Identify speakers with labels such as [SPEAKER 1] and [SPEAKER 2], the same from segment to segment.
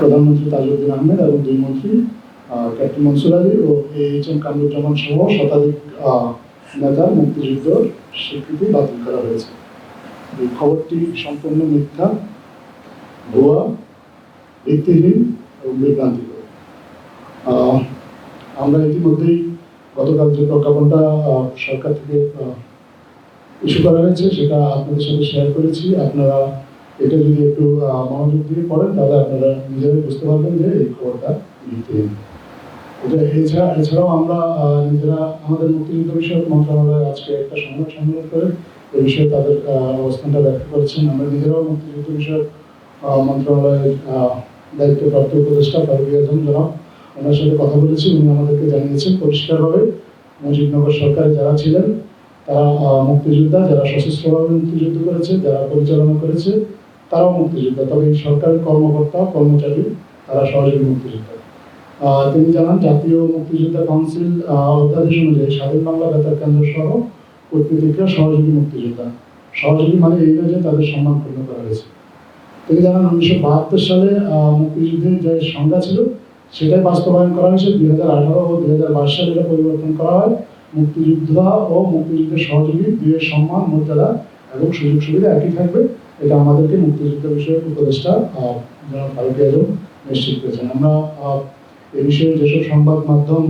[SPEAKER 1] প্রধানমন্ত্রী তাজউদ্দিন আহমেদ এবং দুই মন্ত্রী ক্যাপ্টেন মনসুর আলী ও এইচ এম কামরুজ্জামান সহ শতাধিক আহ, নেতার মুক্তিযুদ্ধর স্বীকৃতি বাতিল করা হয়েছে। এই খবরটি সম্পূর্ণ মিথ্যা ভুয়া ভিত্তিহীন এবং বিভ্রান্তিকর। আমরা ইতিমধ্যেই গতকাল যে প্রজ্ঞাপনটা সরকার থেকে ইস্যু করা হয়েছে সেটা আপনাদের সাথে শেয়ার করেছি। আপনারা এটা যদি একটু মনোযোগ দিয়ে পড়েন, তাহলে আপনারা নিজেরাই বুঝতে পারবেন যে এই খবরটা এটা এছাড়া, এছাড়াও আমরা নিজেরা আমাদের মুক্তিযুদ্ধ বিষয়ক মন্ত্রণালয় আজকে একটা সংবাদ সম্মেলন করে এই বিষয়ে তাদের অবস্থানটা ব্যক্ত করেছেন। আমরা নিজেরাও মুক্তিযুদ্ধ বিষয়ক মন্ত্রণালয়ের দায়িত্বপ্রাপ্ত উপদেষ্টা ফারুক আজম ওনার সাথে কথা বলেছি। উনি আমাদেরকে জানিয়েছেন পরিষ্কারভাবে মুজিবনগর সরকারে যারা ছিলেন, তারা মুক্তিযোদ্ধা, যারা সশস্ত্রভাবে মুক্তিযুদ্ধ করেছে, যারা পরিচালনা করেছে তারাও মুক্তিযোদ্ধা। তবে সরকারি কর্মকর্তা, কর্মচারী, তারা সহযোগী মুক্তিযোদ্ধা। তিনি জানান, জাতীয় মুক্তিযোদ্ধা কাউন্সিল অধ্যাদেশ অনুযায়ী স্বাধীন বাংলা বেতার কেন্দ্র সহ কূটনীতিকরা সহযোগী মুক্তিযোদ্ধা। সহযোগী মানে এই যে তাদের সম্মান পূর্ণ করা হয়েছে। তিনি জানান, উনিশশো বাহাত্তর সালে মুক্তিযুদ্ধের যে সংজ্ঞা ছিল, সেটাই বাস্তবায়ন করা হয়েছে। দুই হাজার আঠারো ও দুই হাজার বাইশ সালে এটা পরিবর্তন করা হয়। মুক্তিযোদ্ধা ও মুক্তিযুদ্ধের সহযোগী দুয়ের সম্মান, মর্যাদা এবং সুযোগ সুবিধা একই থাকবে। এটা আমাদেরকে মুক্তিযুদ্ধ বিষয়ক উপদেষ্টা ফারুক আজম নিশ্চিত করেছেন। আমরা এ বিষয়ে যেসব সংবাদ মাধ্যম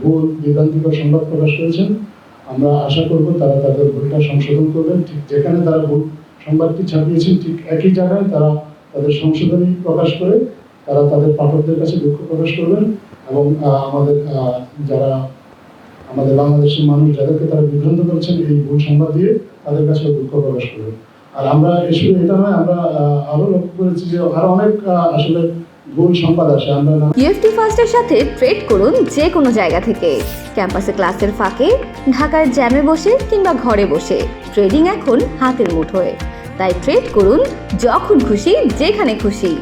[SPEAKER 1] ভুল বিভ্রান্তিকর সংবাদ প্রকাশ করেছেন, আমরা আশা করব তারা তাদের ভুলটা সংশোধন করবেন। ঠিক যেখানে তারা ভুল সংবাদটি ছাপিয়েছেন, ঠিক একই জায়গায় তারা তাদের সংশোধনী প্রকাশ করে তারা তাদের পাঠকদের কাছে দুঃখ প্রকাশ করবেন এবং আমাদের যারা আমাদের বাংলাদেশের মানুষ যাদেরকে তারা বিভ্রান্ত করছেন এই ভুল সংবাদ দিয়ে তাদের কাছে দুঃখ প্রকাশ করবেন। আর আমরা শুধু এটা নয় আমরা আহ, আরও লক্ষ্য করেছি যে আরও অনেক আসলে ভুল সংবাদ আসে। আমরা
[SPEAKER 2] ইউএফটি ফার্স্টের সাথে ট্রেড করুন যে কোনো জায়গা থেকে। ক্যাম্পাসে ক্লাসের ফাঁকে ঢাকার জ্যামে বসে কিংবা ঘরে বসে। ট্রেডিং এখন হাতের মুঠোয়। তাই ট্রেড করুন যখন খুশি যেখানে খুশি।